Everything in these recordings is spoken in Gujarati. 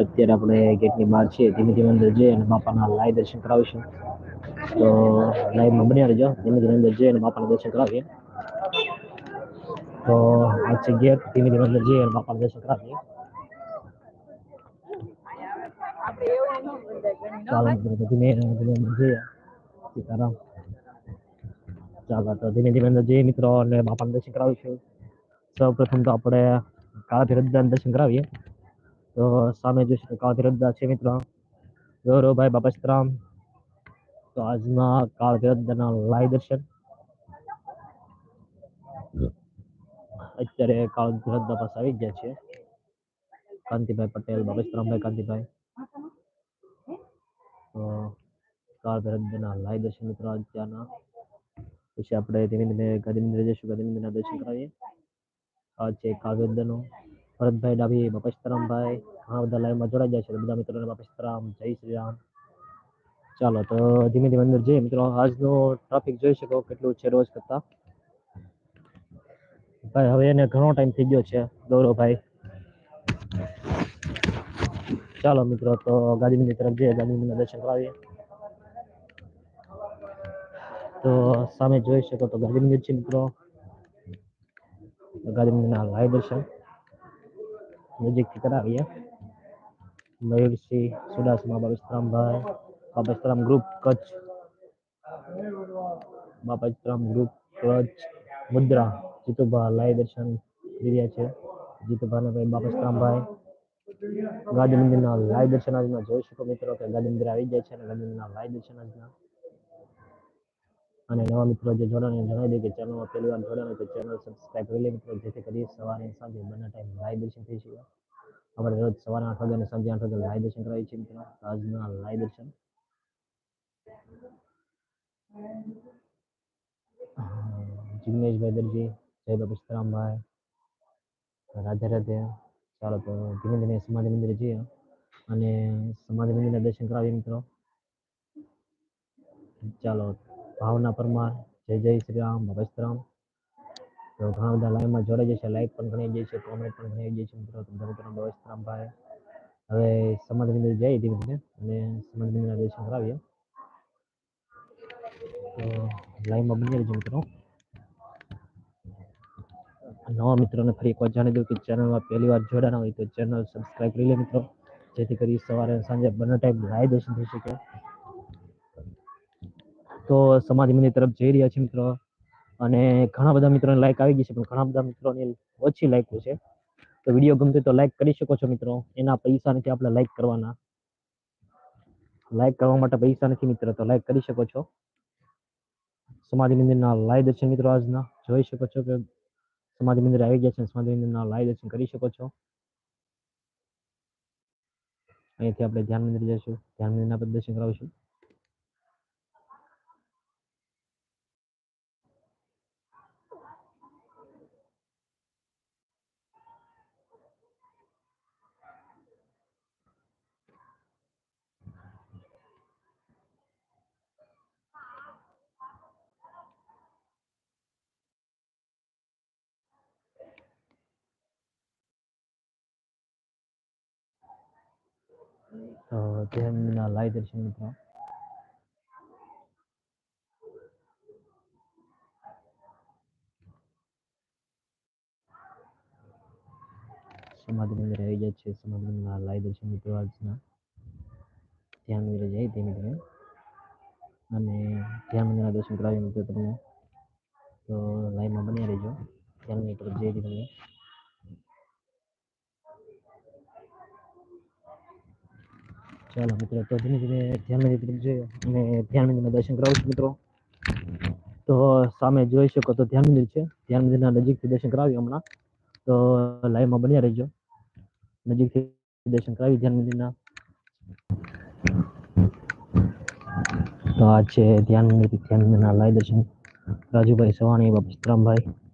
અત્યારે આપણે ગેટની બહાર છીએ, ધીમે ધીમે અંદર જઈએ અને બાપાના લાય દર્શન કરાવીશું તો લાઈવમાં બન્યા રહેજો, ધીમે ધીમે અંદર જઈએ અને બાપાના દર્શન કરાવીએ. તો આ છે ગેટ, ધીમે ધીમે અંદર જઈએ અને બાપાના દર્શન કરાવીએ. ચાલો ધીમે ચાલો, તો ધીમે ધીમે અંદર જઈએ મિત્રો અને બાપાના દર્શન કરાવીશું. સૌ પ્રથમ તો આપણે કાળા ધીરજદાન દર્શન કરાવીએ. તો સામે જોઈશું શકો કાળા છે મિત્રો. ગૌરવભાઈ બાપસ્તરામ. તો આજના કાળ ધીરજદાના લાઈવ દર્શન. અત્યારે કાળ ધીરજદા પાસે આવી ગયા છે. કાંતિભાઈ પટેલ, બાપસ્તરામભાઈ સીતારામભાઈ કાંતિભાઈ. તો કાળ ધીરજદાના લાઈવ દર્શન મિત્રો અત્યારના પછી આપણે ધીમે ધીમે ગાંધીનગર જઈશું, ગાંધીનગરના દર્શન કરાવીએ. આ છે કાવ્યદનો ભરતભાઈ ડાભી, બાપા સીતારામભાઈ ઘણા બધા લાઈવમાં જોડાઈ જાય છે. બધા મિત્રોને બાપા જય શ્રી રામ. ચાલો, તો ધીમે ધીમે અંદર જઈએ. મિત્રો, આજનો ટ્રાફિક જોઈ શકો કેટલું છે રોજ કરતા. ભાઈ, હવે એને ઘણો ટાઈમ થઈ ગયો છે. ગૌરવભાઈ ચાલો, મિત્રો, તો ગાંધીનગર તરફ જઈએ. ગાંધીનગરના દર્શન કરાવીએ. તો સામે જોઈ શકો તો ગાંધીનગર છે, મિત્રો. ગાંધીનગરના લાઈવ દર્શન. નજીકથી કરાવીએ Mayursinh Sudasama Babastarambhai Babastaram group Kutch. Babastaram group Kutch. Mundra Jitubha live દર્શન રહ્યા છે. જીતુભાને ભાઈ બાબસ્તરામભાઈ ગાંધીનગરના લાઈવ દર્શન આજના જોઈ શકો મિત્રો કે ગાંધીનગર આવી જાય છે અને ગાંધીનગરના લાઈવ દર્શન આજના અને નવા મિત્રો જે જોડાણ જણાવી દે કે ચેનલમાં પહેલી વાર જોડાણ તો ચેનલ સબસ્ક્રાઈબ કરી લે મિત્રો, જેથી કરી સવારે સાંજે બંને ટાઈમ લાઈવ દર્શન થઈ શકે. આપણે રોજ સવારે આઠ વાગે અને સાંજે આઠ વાગે લાઈવ દર્શન કરાવીએ છીએ મિત્રો. આજના લાઈવ દર્શન. જિગ્નેશભાઈ દરજી, જય બાબા સીતારામભાઈ રાધે રાધે. ચાલો તો ધીમે ધીમે સમાધિ મંદિરે જઈએ. અને સમાધિ મંદિરના દર્શન કરાવીએ મિત્રો. ચાલો ભાવના પરમાર જય જય શ્રી રામ બાબા સીતારામ તો ઘણા બધા લાઈવમાં જોડાઈ જશે લાઈક પણ ઘણી જાય છે કોમેન્ટ પણ ઘણી જાય છે મિત્રો. તો બધા મિત્રો બાબા સીતારામભાઈ હવે સમાધિ મંદિર જઈએ ધીમે ધીમે અને સમાધિ મંદિરના દર્શન કરાવીએ. તો લાઈવમાં બની રહેજો, મિત્રો. નવા મિત્રોને ફરી એકવાર જાણી દઉં કે ચેનલમાં પહેલી વાર જોડાના હોય તો ચેનલ સબસ્ક્રાઈબ કરી લે, મિત્રો. જેથી કરી સવારે અને સાંજે બંને ટાઈમ લાઈવ દર્શન થઈ શકે. તો સમાધિ મંદિર તરફ જઈ રહ્યા છે મિત્રો. અને ઘણા બધા મિત્રોને લાઈક આવી ગઈ છે, પણ ઘણા બધા મિત્રોને ઓછી લાઈકો છે. તો વીડિયો ગમતો તો લાઈક કરી શકો છો મિત્રો. એના પૈસા નથી આપણે લાઈક કરવાના. લાઈક કરવા માટે પૈસા નથી મિત્રો, તો લાઈક કરી શકો છો. સમાધિ મંદિરના લાઈવ દર્શન મિત્રો આજના. જોઈ શકો છો કે સમાધિ મંદિર આવી ગયા છે સમાધિ મંદિરના લાઈવ દર્શન કરી શકો છો. અહીંયાથી આપણે ધ્યાન મંદિર જઈશું. ધ્યાન મંદિરના દર્શન કરાવીશું. તો મંદિરના લાઈવ દર્શન મિત્રો. સમાધિ મંદિર આવી ગયા છે. સમાધિ મંદિરના લાઈવ દર્શન મિત્રો આજના. ધ્યાન મંદિરે જાય ધીમે ધીમે. અને ધ્યાન મંદિરના દર્શન કરાવી મિત્રો તમને. તો લાઈવમાં બન્યા રહેજો. ધ્યાન મંદિર તરફ જઈ ધીમે. ચાલો મિત્રો, તો ધીમે ધીમે ધ્યાન તરફ અને ધ્યાન મંદિરના દર્શન કરાવું છું મિત્રો. તો સામે જોઈ શકો તો ધ્યાન મંદિર છે. ધ્યાન મંદિરના નજીકથી દર્શન કરાવી હમણાં. તો લાઈવમાં બન્યા રહેજો. નજીકથી દર્શન કરાવી ધ્યાન મંદિરના. તો આ છે ધ્યાન મંદિર ધ્યાન મંદિરના લાઈવ દર્શન. રાજુભાઈ સવાણી, બાપ સીતરામભાઈ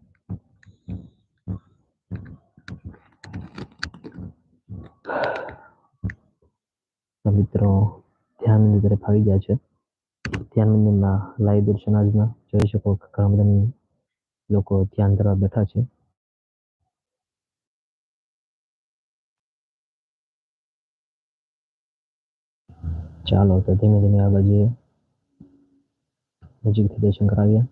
મિત્રો, ધ્યાન મંદિર તરફ આવી ગયા છે. ધ્યાન મંદિરના લાઈવ દર્શન આજના જોઈ શકો ઘણા બધા લોકો ધ્યાન કરવા બેઠા છે. ચાલો, તો ધીમે ધીમે આગળ જઈએ નજીકથી દર્શન કરાવીએ.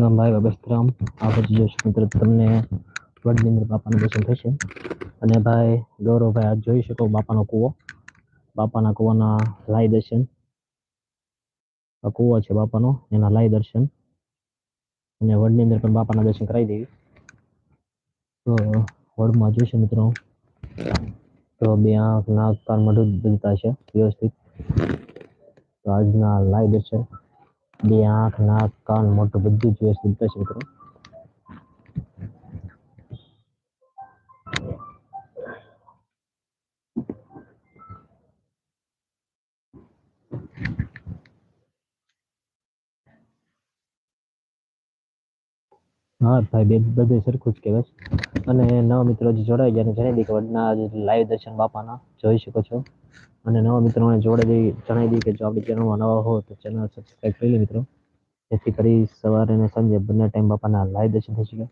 સંગમભાઈ અગસ્ત્રામ આ પછી જોઈશ મિત્ર તમને વડનીંદ્ર બાપાનું દર્શન થશે. અને ભાઈ, ગૌરવભાઈ, આજ જોઈ શકો બાપાનો કૂવો. બાપાના કૂવાના લાય દર્શન. આ કૂવો છે બાપાનો, એના લાય દર્શન. અને વડની અંદર પણ બાપાના દર્શન કરાવી દેવી. તો વડમાં જોઈશે મિત્રો. તો બે આંખ, નાક, કાન મઢું બનતા છે વ્યવસ્થિત. તો આજના લાય દર્શન. બે આંખ, નાક, કાન, મોઢું બધું જ વ્યવસ્થિત થશે હા, ભાઈ, બે બધું સરખું જ કહેવાય અને નવા મિત્રો જે જોડાઈ ગયા જણાવી દે કે લાઈવ દર્શન બાપાના, જોઈ શકો છો. અને નવા મિત્રોને જોડે જણાવી દઈએ કે જો આપણી ચેનલમાં નવા હો તો ચેનલ સબસ્ક્રાઈબ કરી લે મિત્રો. જેથી કરી સવારે અને સાંજે બંને ટાઈમ બાપાના લાઈવ દર્શન થઈ શકે.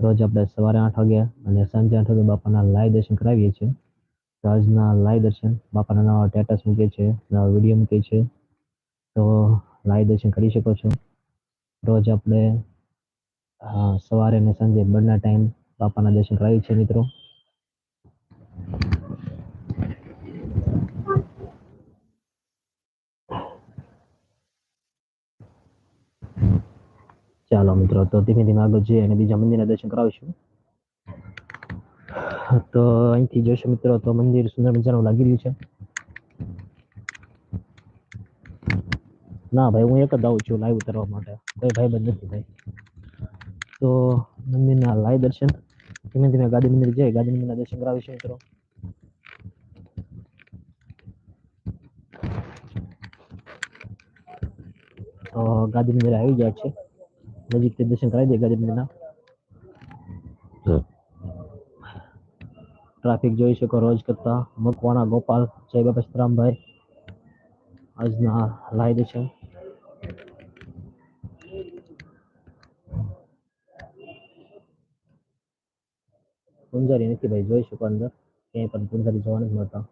રોજ આપણે સવારે આઠ વાગ્યા અને સાંજે આઠ વાગે બાપાના લાઈવ દર્શન કરાવીએ છીએ. તો આજના લાઈવ દર્શન બાપાના નવા સ્ટેટસ મૂકે છે, નવા વીડિયો મૂકે છે. તો લાઈવ દર્શન કરી શકો છો. રોજ આપણે સવારે અને સાંજે બંને ટાઈમ બાપાના દર્શન કરાવીએ છીએ મિત્રો. ચાલો મિત્રો, તો ધીમે ધીમે આગળ જઈએ અને બીજા મંદિરના દર્શન કરાવીશું. તો અહીંથી જોશો મિત્રો, તો મંદિર સુંદર મજાનું લાગી રહ્યું છે. ના ભાઈ, હું એક જ આવું છું લાઈવ ઉતારવા માટે. કોઈ ભાઈ બંધ નથી ભાઈ. તો મંદિરના લાઈવ દર્શન. ધીમે ધીમે ગાંધી મંદિર જઈ ગાંધી મંદિરના દર્શન કરાવીશું મિત્રો. તો ગાંધી મંદિર આવી ગયા છે. નજીકથી દર્શન કરાવી દે ગાંધી મંદિરના ટ્રાફિક જોઈ શકો રોજ કરતા મકવાણા ગોપાલ જય બાબા સીતારામભાઈ આજના લાઈવ દર્શન પૂંજારી નથી ભાઈ જોઈ શકો અંદર ક્યાંય પણ પૂંજારી જોવા નથી મળતા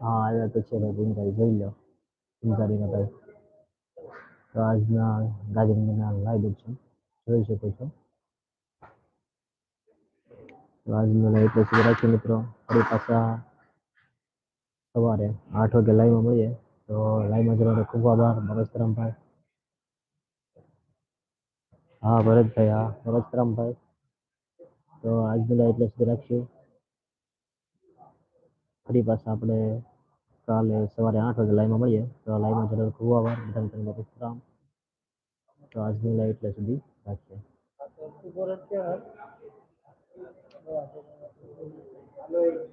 હા આવ્યા તો છે ભાઈ પૂંજારી જોઈ લો પૂંજારીના ભાઈ. તો આજના ગાંધીનગરના લાઈવ દર્શન જોઈ શકો છો. આજનો લાઈવ પછી રાખીએ મિત્રો. ફરી પાછા સવારે આઠ વાગે લાઈવમાં મળીએ. તો લાઈવમાં જોવાનો ખૂબ આભાર ભરતરામભાઈ હા, ભરતભાઈ, હા ભરતરામભાઈ તો આજનો લાઈવ એટલે સુધી રાખશું ફરી પાછા આપણે કાલે સવારે આઠ વાગે લાઈવમાં મળીએ. તો લાઈવમાં જરૂર ખૂબ આભાર બધાને તમને ભરતરામ તો આજની લાઈવ એટલે સુધી રાખીએ.